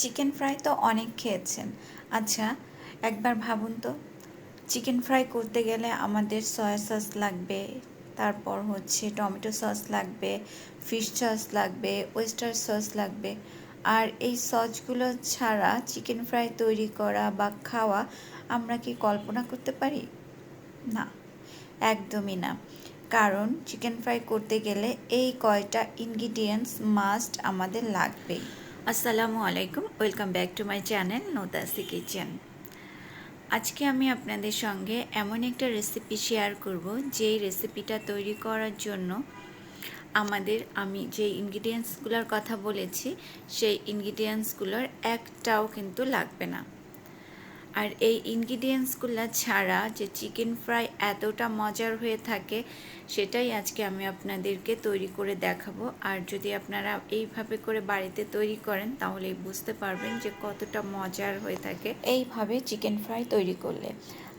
Chicken fry তো অনেক খেয়েছেন। আচ্ছা একবার ভাবুন তো চিকেন ফ্রাই করতে গেলে আমাদের সয়া সস লাগবে, তারপর হচ্ছে টমেটো সস লাগবে ফিশ সস লাগবে ওয়েস্টার সস লাগবে। আর এই সসগুলো ছাড়া চিকেন ফ্রাই তৈরি করা বা খাওয়া আমরা কি কল্পনা করতে পারি? না, একদমই না। কারণ চিকেন ফ্রাই করতে গেলে এই কয়টা ইনগ্রিডিয়েন্টস মাস্ট আমাদের লাগবেই। আসসালামু আলাইকুম, welcome back to my channel Nodasi kitchen. আজকে আমি আপনাদের সঙ্গে এমন একটা রেসিপি শেয়ার করব, যেই রেসিপিটা তৈরি করার জন্য আমাদের, আমি যে ইনগ্রিডিয়েন্টসগুলোর কথা বলেছি, সেই ইনগ্রিডিয়েন্টসগুলোর একটাও কিন্তু লাগবে না। আর এই ইনগ্রিডিয়েন্টসগুলো ছাড়া যে চিকেন ফ্রাই এতটা মজার হয়ে থাকে, সেটাই আজকে আমি আপনাদেরকে তৈরি করে দেখাবো। আর যদি আপনারা এইভাবে করে বাড়িতে তৈরি করেন তাহলে বুঝতে পারবেন যে কতটা মজার হয়ে থাকে। এইভাবে চিকেন ফ্রাই তৈরি করলে।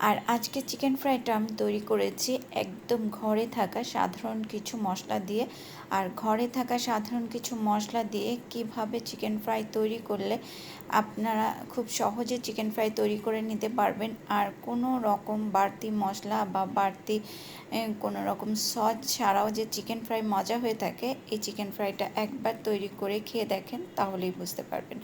আর আজকে চিকেন ফ্রাইটা আমি তৈরি করেছি একদম ঘরে থাকা সাধারণ কিছু মশলা দিয়ে। আর ঘরে থাকা সাধারণ কিছু মশলা দিয়ে কীভাবে চিকেন ফ্রাই তৈরি করলে আপনারা খুব সহজে চিকেন ফ্রাই তৈরি করে নিতে পারবেন। আর কোনো রকম বাড়তি মশলা বা বাড়তি কোনো রকম সস ছাড়াও যে চিকেন ফ্রাই মজা হয়ে থাকে, এই চিকেন ফ্রাইটা একবার তৈরি করে খেয়ে দেখেন, তাহলেই বুঝতে পারবেন।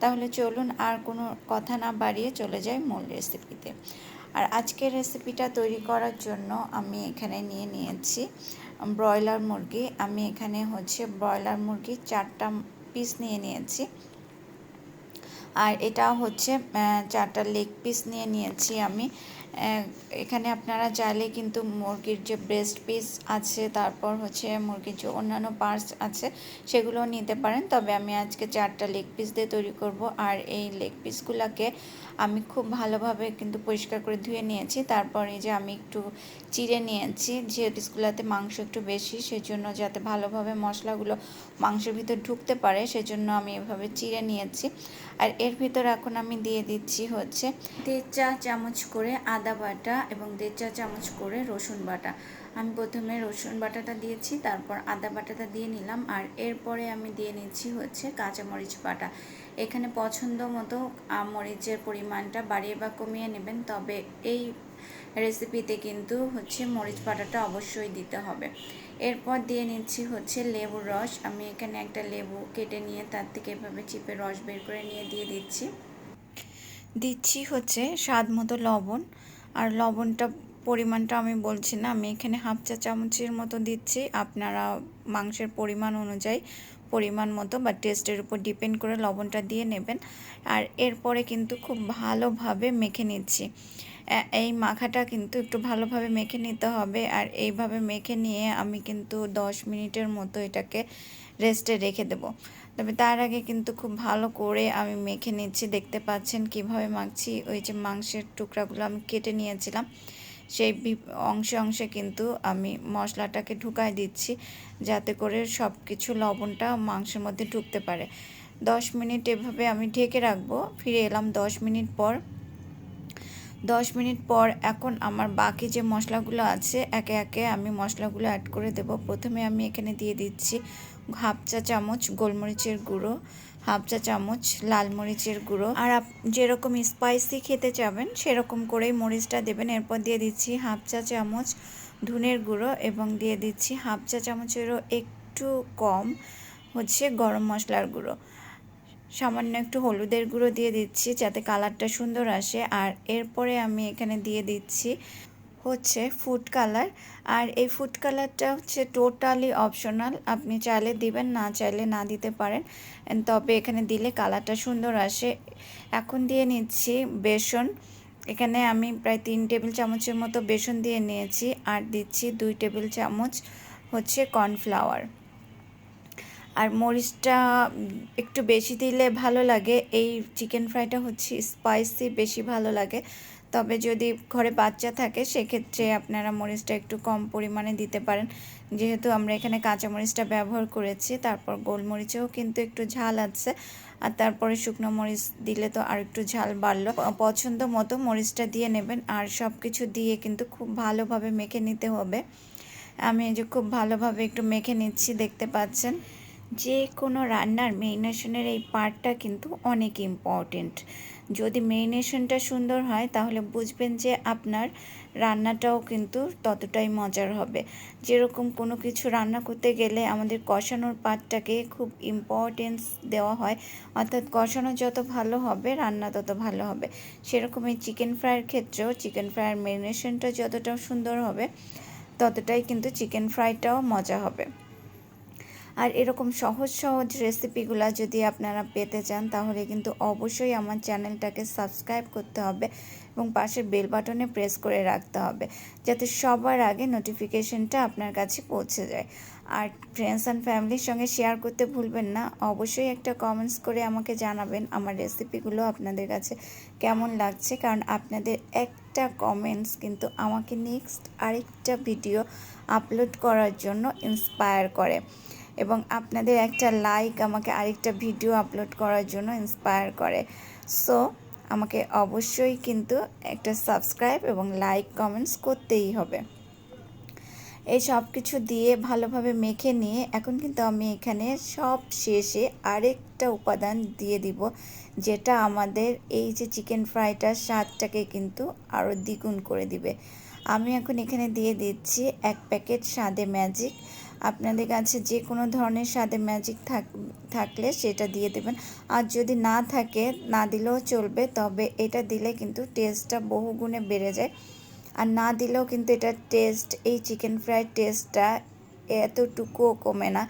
তাহলে চলুন আর কোনো কথা না বাড়িয়ে চলে যাই মূল রেসিপিতে। আর আজকের রেসিপিটা তৈরি করার জন্য আমি এখানে নিয়ে নিয়েছি ব্রয়লার মুরগি। আমি এখানে হচ্ছে ব্রয়লার মুরগি চারটা পিস নিয়ে নিয়েছি। আর এটা হচ্ছে চারটা লেগ পিস নিয়ে নিয়েছি আমি। এখানে আপনারা চাইলে কিন্তু মুরগির যে ব্রেস্ট পিস আছে, তারপর হচ্ছে মুরগির যে অন্যান্য পার্টস আছে সেগুলো নিতে পারেন। তবে আমি আজকে চারটা লেগ পিস দিয়ে তৈরি করব। আর এই লেগ পিসগুলোকে আমি খুব ভালোভাবে কিন্তু পরিষ্কার করে ধুয়ে নিয়েছি। তারপরে যে আমি একটু চিড়ে নিয়েছি যে পিসগুলোতে মাংস একটু বেশি, সেজন্য যাতে ভালোভাবে মশলাগুলো মাংসের ভিতর ঢুকতে পারে, সেজন্য আমি এভাবে চিড়ে নিয়েছি। আর এর ভিতর এখন আমি দিয়ে দিচ্ছি হচ্ছে দেড় চা চামচ করে আদা বাটা এবং দেড় চা চামচ করে রসুন বাটা। আমি প্রথমে রসুন বাটাটা দিয়েছি, তারপর আদা বাটাটা দিয়ে নিলাম, আর এরপরে আমি দিয়ে নিচ্ছি হচ্ছে কাঁচামরিচ বাটা। এখানে পছন্দ মতো মরিচের পরিমাণটা বাড়িয়ে বা কমিয়ে নেবেন, তবে এই রেসিপিতে কিন্তু হচ্ছে মরিচ পাটাটা অবশ্যই দিতে হবে। এরপর দিয়ে নিচ্ছি হচ্ছে লেবুর রস। আমি এখানে একটা লেবু কেটে নিয়ে তার থেকে এভাবে চিপে রস বের করে নিয়ে দিয়ে দিচ্ছি। দিচ্ছি হচ্ছে স্বাদ মতো লবণ। আর লবণটা, পরিমাণটা আমি বলছি না, আমি এখানে হাফ চা চামচের মতো দিচ্ছি। আপনারা মাংসের পরিমাণ অনুযায়ী পরিমাণ মতো বা টেস্টের উপর ডিপেন্ড করে লবণটা দিয়ে নেবেন। আর এরপরে কিন্তু খুব ভালোভাবে মেখে নিচ্ছি। এই মাখাটা কিন্তু একটু ভালোভাবে মেখে নিতে হবে। আর এইভাবে মেখে নিয়ে আমি কিন্তু দশ মিনিটের মতো এটাকে রেস্টে রেখে দেব। তবে তার আগে কিন্তু খুব ভালো করে আমি মেখে নিচ্ছি। দেখতে পাচ্ছেন কীভাবে মাখছি। ওই যে মাংসের টুকরাগুলো আমি কেটে নিয়েছিলাম। সেই অংশে অংশে কিন্তু আমি মশলাটাকে ঢুকাই দিচ্ছি যাতে করে সব কিছু লবণটা মাংসের মধ্যে ঢুকতে পারে। দশ মিনিট এভাবে আমি ঢেকে রাখব। ফিরে এলাম দশ মিনিট পর। দশ মিনিট পর এখন আমার বাকি যে মশলাগুলো আছে, একে একে আমি মশলাগুলো অ্যাড করে দেব। প্রথমে আমি এখানে দিয়ে দিচ্ছি হাফ চা চামচ গোলমরিচের গুঁড়ো, হাফ চা চামচ লাল মরিচের গুঁড়ো। আর আপ, যেরকম স্পাইসি খেতে চাবেন, সেরকম করেই মরিচটা দেবেন। এরপর দিয়ে দিচ্ছি হাফ চা চামচ ধুনের গুঁড়ো এবং দিয়ে দিচ্ছি হাফ চা চামচেরও একটু কম হচ্ছে গরম মশলার গুঁড়ো। সামান্য একটু হলুদের গুঁড়ো দিয়ে দিচ্ছি যাতে কালারটা সুন্দর আসে। আর এরপরে আমি এখানে দিয়ে দিচ্ছি হচ্ছে ফুড কালার আর এই ফুড কালারটা হচ্ছে টোটালি অপশনাল আপনি চাইলে দিবেন, না চাইলে না দিতে পারেন। তবে এখানে দিলে কালারটা সুন্দর আসে। এখন দিয়ে নিচ্ছি বেসন। এখানে আমি প্রায় তিন টেবিল চামচের মতো বেসন দিয়ে নিয়েছি। আর দিচ্ছি দুই টেবিল চামচ হচ্ছে কর্নফ্লাওয়ার আর মরিচটা একটু বেশি দিলে ভালো লাগে। এই চিকেন ফ্রাইটা হচ্ছে স্পাইসি বেশি ভালো লাগে। তবে যদি ঘরে বাচ্চা থাকে, সেক্ষেত্রে আপনারা মরিচটা একটু কম পরিমাণে দিতে পারেন। যেহেতু আমরা এখানে কাঁচা মরিচটা ব্যবহার করেছি, তারপর গোলমরিচেও কিন্তু একটু ঝাল আছে। আর তারপরে শুকনো মরিচ দিলে তো আর একটু ঝাল বাড়লো। পছন্দ মতো মরিচটা দিয়ে নেবেন, আর সব কিছু দিয়ে কিন্তু খুব ভালোভাবে মেখে নিতে হবে। আমি যে খুব ভালোভাবে একটু মেখে নিচ্ছি, দেখতে পাচ্ছেন। যে কোনো রান্নার মেরিনেশনের এই পার্টটা কিন্তু অনেক ইম্পর্টেন্ট যদি মেরিনেশনটা সুন্দর হয়, তাহলে বুঝবেন যে আপনার রান্নাটাও কিন্তু ততটাই মজার হবে। যেরকম কোনো কিছু রান্না করতে গেলে আমাদের কষানোর পার্টটাকে খুব ইম্পর্টেন্স দেওয়া হয়, অর্থাৎ কষানো যত ভালো হবে, রান্না তত ভালো হবে। সেরকম এই চিকেন ফ্রাইয়ের ক্ষেত্রেও চিকেন ফ্রাইয়ের মেরিনেশনটা যতটা সুন্দর হবে, ততটাই কিন্তু চিকেন ফ্রাইটাও মজা হবে। আর এরকম সহজ সহজ রেসিপিগুলো যদি আপনারা পেতে চান, তাহলে কিন্তু অবশ্যই আমার চ্যানেলটাকে সাবস্ক্রাইব করতে হবে এবং পাশের বেল বাটনে প্রেস করে রাখতে হবে, যাতে সবার আগে নোটিফিকেশনটা আপনার কাছে পৌঁছে যায়। আর ফ্রেন্ডস অ্যান্ড ফ্যামিলির সঙ্গে শেয়ার করতে ভুলবেন না, অবশ্যই একটা কমেন্টস করে আমাকে জানাবেন আমার রেসিপিগুলো আপনাদের কাছে কেমন লাগছে, কারণ আপনাদের একটা কমেন্টস কিন্তু আমাকে নেক্সট আরেকটা ভিডিও আপলোড করার জন্য ইন্সপায়ার করে। এবং আপনাদের একটা লাইক আমাকে আরেকটা ভিডিও আপলোড করার জন্য ইন্সপায়ার করে। সো আমাকে অবশ্যই কিন্তু একটা সাবস্ক্রাইব এবং লাইক কমেন্টস করতেই হবে। এই সব কিছু দিয়ে ভালোভাবে মেখে নিয়ে এখন কিন্তু আমি এখানে সব শেষে আরেকটা উপাদান দিয়ে দিব, যেটা আমাদের এই যে চিকেন ফ্রাইটার স্বাদটাকে কিন্তু আরও দ্বিগুণ করে দিবে। আমি এখন এখানে দিয়ে দিচ্ছি এক প্যাকেট স্বাদে ম্যাজিক আপনাদের কাছে যে কোনো ধরনের স্বাদে ম্যাজিক থাক, থাকলে সেটা দিয়ে দেবেন। আর যদি না থাকে, না দিলেও চলবে, তবে এটা দিলে কিন্তু টেস্টটা বহু গুণে বেড়ে যায়। আর না দিলেও কিন্তু এটা টেস্ট এই চিকেন ফ্রাই টেস্টটা এতটুকুও কমে না।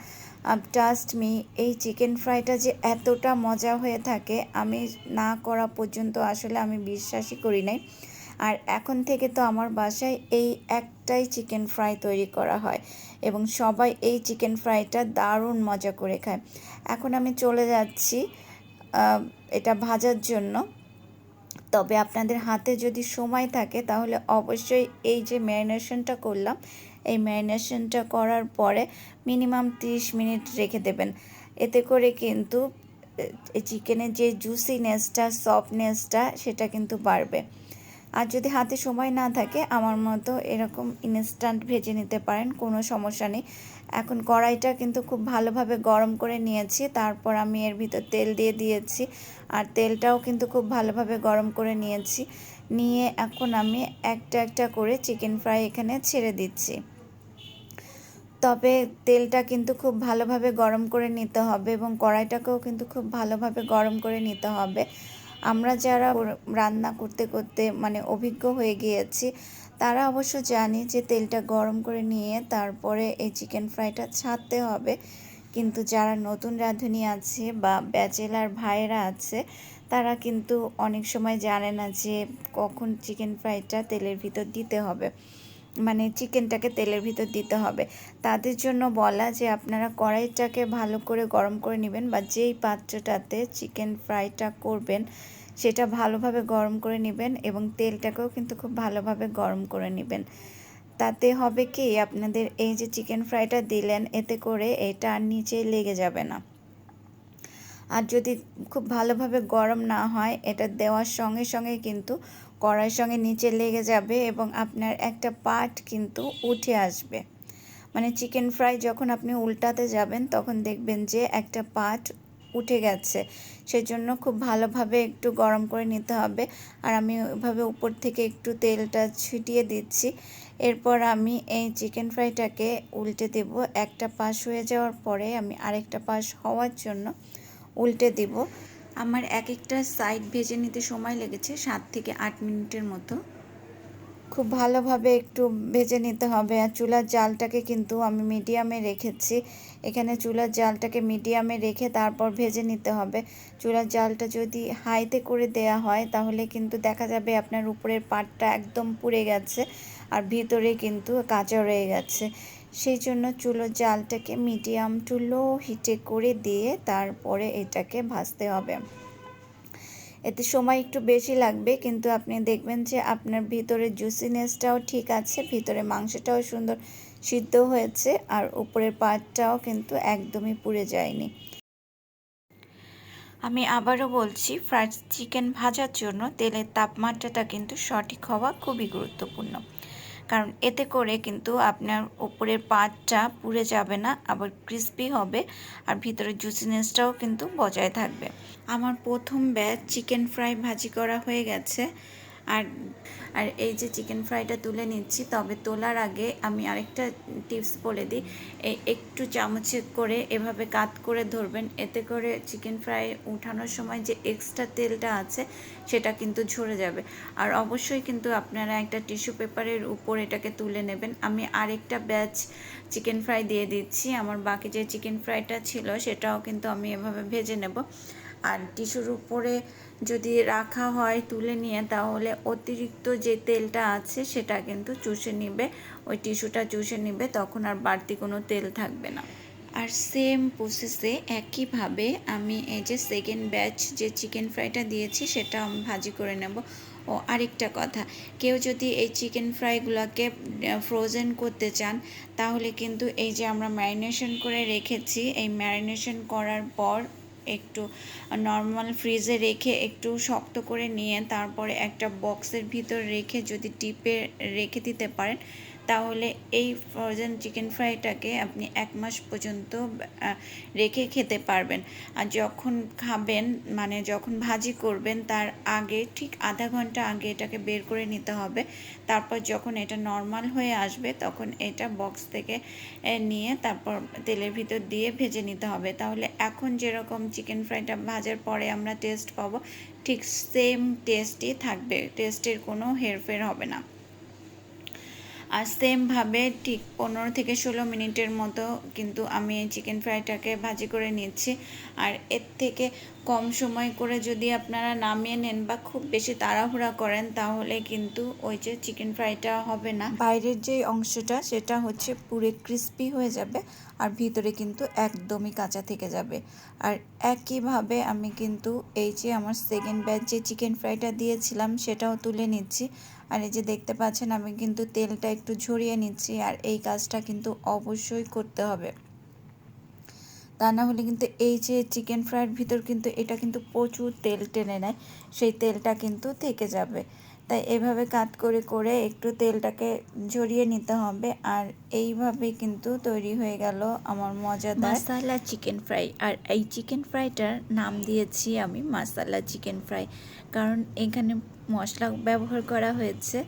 ট্রাস্ট মি এই চিকেন ফ্রাইটা যে এতটা মজা হয়ে থাকে, আমি না করা পর্যন্ত আসলে আমি বিশ্বাসই করি নাই। আর এখন থেকে তো আমার বাসায় এই একটাই চিকেন ফ্রাই তৈরি করা হয়। এবং সবাই এই চিকেন ফ্রাইটা দারুণ মজা করে খায়। এখন আমি চলে যাচ্ছি এটা ভাজার জন্য। তবে আপনাদের হাতে যদি সময় থাকে, তাহলে অবশ্যই এই যে ম্যারিনেশনটা করলাম, এই ম্যারিনেশনটা করার পরে মিনিমাম 30 মিনিট রেখে দেবেন। এতে করে কিন্তু চিকেনের যে জুসিনেসটা, সফটনেসটা, সেটা কিন্তু বাড়বে। আর যদি হাতে সময় না থাকে, আমার মতো এরকম ইনস্ট্যান্ট ভেজে নিতে পারেন, কোনো সমস্যা নেই। এখন কড়াইটা কিন্তু খুব ভালোভাবে গরম করে নিয়েছি, তারপর আমি এর ভিতর তেল দিয়ে দিয়েছি, আর তেলটাও কিন্তু খুব ভালোভাবে গরম করে নিয়েছি। নিয়ে এখন আমি একটা একটা করে চিকেন ফ্রাই এখানে ছেড়ে দিচ্ছি। তবে তেলটা কিন্তু খুব ভালোভাবে গরম করে নিতে হবে এবং কড়াইটাকেও কিন্তু খুব ভালোভাবে গরম করে নিতে হবে। আমরা যারা রান্না করতে করতে মানে অভিজ্ঞ হয়ে গিয়েছি, তারা অবশ্য জানি যে তেলটা গরম করে নিয়ে তারপরে এই চিকেন ফ্রাইটা ছাড়তে হবে। কিন্তু যারা নতুন রাঁধুনি আছে বা ব্যাচেলার ভাইয়েরা আছে, তারা কিন্তু অনেক সময় জানে না যে কখন চিকেন ফ্রাইটা তেলের ভিতর দিতে হবে। মানে চিকেনটাকে তেলের ভিতর দিতে হবে। তাদের জন্য বলা যে আপনারা কড়াইটাকে ভালো করে গরম করে নেবেন বা যেই পাত্রটাতে চিকেন ফ্রাইটা করবেন, সেটা ভালোভাবে গরম করে নেবেন এবং তেলটাকেও কিন্তু খুব ভালোভাবে গরম করে নেবেন। তাতে হবে কি, আপনাদের এই যে চিকেন ফ্রাইটা দিলেন, এতে করে এটা আর নিচে লেগে যাবে না। আর যদি খুব ভালোভাবে গরম না হয়, এটা দেওয়ার সঙ্গে সঙ্গে কিন্তু কড়াইয়ের সঙ্গে নিচে লেগে যাবে এবং আপনার একটা পার্ট কিন্তু উঠে আসবে। মানে চিকেন ফ্রাই যখন আপনি উল্টাতে যাবেন, তখন দেখবেন যে একটা পার্ট উঠে গেছে। সেজন্য খুব ভালোভাবে একটু গরম করে নিতে হবে। আর আমি ওইভাবে উপর থেকে একটু তেলটা ছিটিয়ে দিচ্ছি। এরপর আমি এই চিকেন ফ্রাইটাকে উল্টে দেব। একটা পাশ হয়ে যাওয়ার পরে আমি আরেকটা পাশ হওয়ার জন্য উল্টে দেব। আমার এক একটা সাইড ভেজে নিতে সময় লেগেছে সাত থেকে আট মিনিটের মতো। খুব ভালোভাবে একটু ভেজে নিতে হবে আর চুলার জালটাকে কিন্তু আমি মিডিয়ামে রেখেছি। এখানে চুলার জালটাকে মিডিয়ামে রেখে তারপর ভেজে নিতে হবে। চুলার জালটা যদি হাইতে করে দেয়া হয় তাহলে কিন্তু দেখা যাবে আপনার উপরের পাটটা একদম পুড়ে গেছে আর ভিতরে কিন্তু কাঁচা রয়ে গেছে। সেই জন্য চুলোর জালটাকে মিডিয়াম টু লো হিটে করে দিয়ে তারপরে এটাকে ভাজতে হবে। এতে সময় একটু বেশি লাগবে, কিন্তু আপনি দেখবেন যে আপনার ভিতরে জুসিনেসটাও ঠিক আছে, ভিতরে মাংসটাও সুন্দর সিদ্ধ হয়েছে আর উপরের পাটটাও কিন্তু একদমই পুড়ে যায়নি। আমি আবারও বলছি, ফ্রাইড চিকেন ভাজার জন্য তেলের তাপমাত্রাটা কিন্তু সঠিক হওয়া খুবই গুরুত্বপূর্ণ। কারণ এতে করে কিন্তু আপনার উপরের পাটটা পুড়ে যাবে না, আবার ক্রিসপি হবে আর ভিতরের জুসিনেসটাও কিন্তু বজায় থাকবে। আমার প্রথম ব্যাচ চিকেন ফ্রাই ভাজি করা হয়ে গেছে। আর আর এই যে চিকেন ফ্রাইটা তুলে নিচ্ছি, তবে তোলার আগে আমি আরেকটা টিপস বলে দিই। এই একটু চামচে করে এভাবে কাত করে ধরবেন। এতে করে চিকেন ফ্রাই উঠানোর সময় যে এক্সট্রা তেলটা আছে, সেটা কিন্তু ঝরে যাবে। আর অবশ্যই কিন্তু আপনারা একটা টিস্যু পেপারের উপর এটাকে তুলে নেবেন। আমি আরেকটা ব্যাচ চিকেন ফ্রাই দিয়ে দিচ্ছি। আমার বাকি যে চিকেন ফ্রাইটা ছিল, সেটাও কিন্তু আমি এভাবে ভেজে নেব। আর টিস্যুর উপরে যদি রাখা হয়, তুলে নিয়ে, তাহলে অতিরিক্ত যে তেলটা আছে, সেটা কিন্তু চুষে নিবে। ওই টিস্যুটা চুষে নিবে, তখন আর বাড়তি কোনো তেল থাকবে না। আর সেম প্রসেসে একইভাবে আমি এই যে সেকেন্ড ব্যাচ যে চিকেন ফ্রাইটা দিয়েছি, সেটা আমি ভাজি করে নেব। ও, আরেকটা কথা, কেউ যদি এই চিকেন ফ্রাইগুলোকে ফ্রোজেন করতে চান, তাহলে কিন্তু এই যে আমরা ম্যারিনেশন করে রেখেছি, এই ম্যারিনেশন করার পর একটু নর্মাল ফ্রিজে রেখে একটু শক্ত করে নিয়ে তারপরে একটা বক্সের ভিতর রেখে যদি ডিপে রেখে দিতে পারেন তাহলে এই ফ্রোজেন চিকেন ফ্রাইটাকে আপনি এক মাস পর্যন্ত রেখে খেতে পারবেন। আর যখন খাবেন মানে যখন ভাজি করবেন, তার আগে, ঠিক আধা ঘণ্টা আগে এটাকে বের করে নিতে হবে। তারপর যখন এটা নর্মাল হয়ে আসবে, তখন এটা বক্স থেকে নিয়ে তারপর তেলের ভিতর দিয়ে ভেজে নিতে হবে। তাহলে এখন যেরকম চিকেন ফ্রাইটা ভাজার পরে আমরা টেস্ট পাবো, ঠিক সেম টেস্টই থাকবে। টেস্টের কোনো হেরফের হবে না। আর সেমভাবে ঠিক পনেরো থেকে ষোলো মিনিটের মতো কিন্তু আমি এই চিকেন ফ্রাইটাকে ভাজি করে নিচ্ছি আর এর থেকে কম সময় করে যদি আপনারা নামিয়ে নেন বা খুব বেশি তাড়াহুড়া করেন, তাহলে কিন্তু ওই যে চিকেন ফ্রাইটা হবে না। বাইরের যে অংশটা, সেটা হচ্ছে পুরে ক্রিস্পি হয়ে যাবে আর ভিতরে কিন্তু একদমই কাঁচা থেকে যাবে। আর একইভাবে আমি কিন্তু এই যে আমার সেকেন্ড ব্যাচ যে চিকেন ফ্রাইটা দিয়েছিলাম, সেটাও তুলে নিচ্ছি। আর এই যে দেখতে পাচ্ছেন, আমি কিন্তু তেলটা একটু ঝরিয়ে নিচ্ছি আর এই কাজটা কিন্তু অবশ্যই করতে হবে। তা না হলে কিন্তু এই যে চিকেন ফ্রাইয়ের ভিতর কিন্তু এটা কিন্তু প্রচুর তেল টেনে নেয়, সেই তেলটা কিন্তু থেকে যাবে। তাই এভাবে কাত করে করে একটু তেলটাকে ঝরিয়ে নিতে হবে। আর এইভাবে কিন্তু তৈরি হয়ে গেল আমার মজাদার মাসালা চিকেন ফ্রাই। আর এই চিকেন ফ্রাইটার নাম দিয়েছি আমি মাসালা চিকেন ফ্রাই। কারণ এখানে মশলা ব্যবহার করা হয়েছে,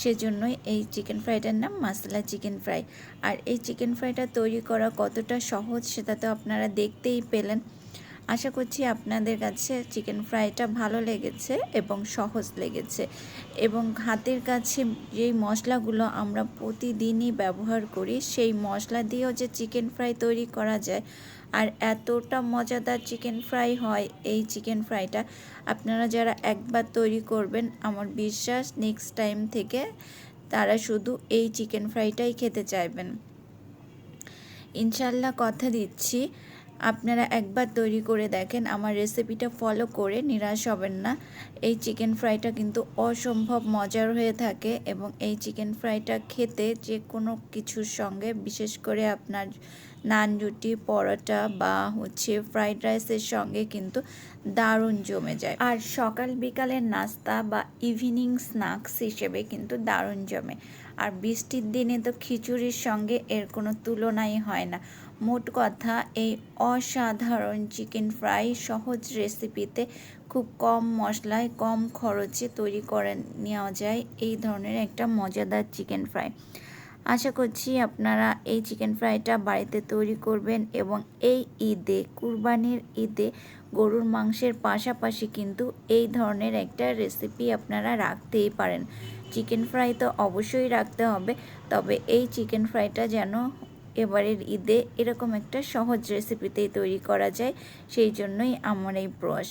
সেজন্যই এই চিকেন ফ্রাইটার নাম মশলা চিকেন ফ্রাই। আর এই চিকেন ফ্রাইটা তৈরি করা কতটা সহজ সেটা তো আপনারা দেখতেই পেলেন। আশা করছি আপনাদের কাছে চিকেন ফ্রাইটা ভালো লেগেছে এবং সহজ লেগেছে। এবং হাতের কাছে যেই মশলাগুলো আমরা প্রতিদিনই ব্যবহার করি, সেই মশলা দিয়েও যে চিকেন ফ্রাই তৈরি করা যায় আর এতটা মজাদার চিকেন ফ্রাই হয় এই চিকেন ফ্রাইটা, আপনারা যারা একবার তৈরি করবেন, আমার বিশ্বাস নেক্সট টাইম থেকে তারা শুধু এই চিকেন ফ্রাইটাই খেতে চাইবেন। ইনশাল্লাহ কথা দিচ্ছি। আপনারা একবার তৈরি করে দেখেন, আমার রেসিপিটা ফলো করে নিরাশ হবেন না। এই চিকেন ফ্রাইটা কিন্তু অসম্ভব মজার হয়ে থাকে এবং এই চিকেন ফ্রাইটা খেতে যে কোনো কিছুর সঙ্গে, বিশেষ করে আপনার নান রুটি, পরোটা বা হচ্ছে ফ্রাইড রাইসের সঙ্গে কিন্তু দারুণ জমে যায়। আর সকাল বিকালের নাস্তা বা ইভিনিং স্ন্যাক্স হিসেবে কিন্তু দারুণ জমে। আর বৃষ্টির দিনে তো খিচুড়ির সঙ্গে এর কোনো তুলনাই হয় না। মোট কথা, এই অসাধারণ চিকেন ফ্রাই সহজ রেসিপিতে খুব কম মশলায়, কম খরচে তৈরি করে নেওয়া যায় এই ধরনের একটা মজাদার চিকেন ফ্রাই আশা করছি আপনারা এই চিকেন ফ্রাইটা বাড়িতে তৈরি করবেন এবং এই ঈদে, কুরবানির ঈদে গরুর মাংসের পাশাপাশি কিন্তু এই ধরনের একটা রেসিপি আপনারা রাখতেই পারেন। চিকেন ফ্রাই তো অবশ্যই রাখতে হবে। তবে এই চিকেন ফ্রাইটা যেন এবারের ঈদে এরকম একটা সহজ রেসিপিতেই তৈরি করা যায়, সেই জন্যই আমার এই প্রয়াস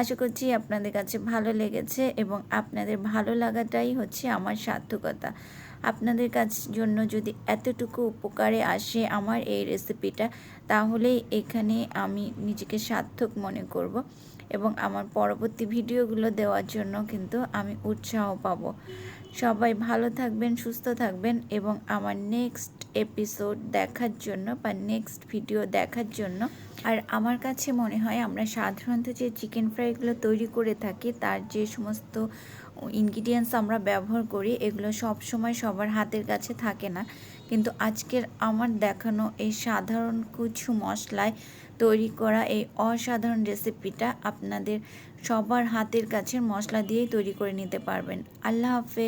আশা করছি আপনাদের কাছে ভালো লেগেছে এবং আপনাদের ভালো লাগাটাই হচ্ছে আমার সার্থকতা। আপনাদের কাছ জন্য যদি এতটুকু উপকারে আসে আমার এই রেসিপিটা তাহলেই এখানে আমি নিজেকে সার্থক মনে করব। এবং আমার পরবর্তী ভিডিওগুলো দেওয়ার জন্য কিন্তু আমি উৎসাহ পাবো। সবাই ভালো থাকবেন, সুস্থ থাকবেন এবং আমার নেক্সট এপিসোড দেখার জন্য বা নেক্সট ভিডিও দেখার জন্য। আর আমার কাছে মনে হয় আমরা সাধারণত যে চিকেন ফ্রাইগুলো তৈরি করে থাকি, তার যে সমস্ত ইনগ্রিডিয়েন্টস আমরা ব্যবহার করি, এগুলো সব সময় সবার হাতের কাছে থাকে না। কিন্তু আজকের আমার দেখানো এই সাধারণ কিছু মশলায় তৈরি করা এই অসাধারণ রেসিপিটা আপনাদের সবার হাতের কাছে মশলা দিয়েই তৈরি করে নিতে পারবেন। আল্লাহ হাফেজ।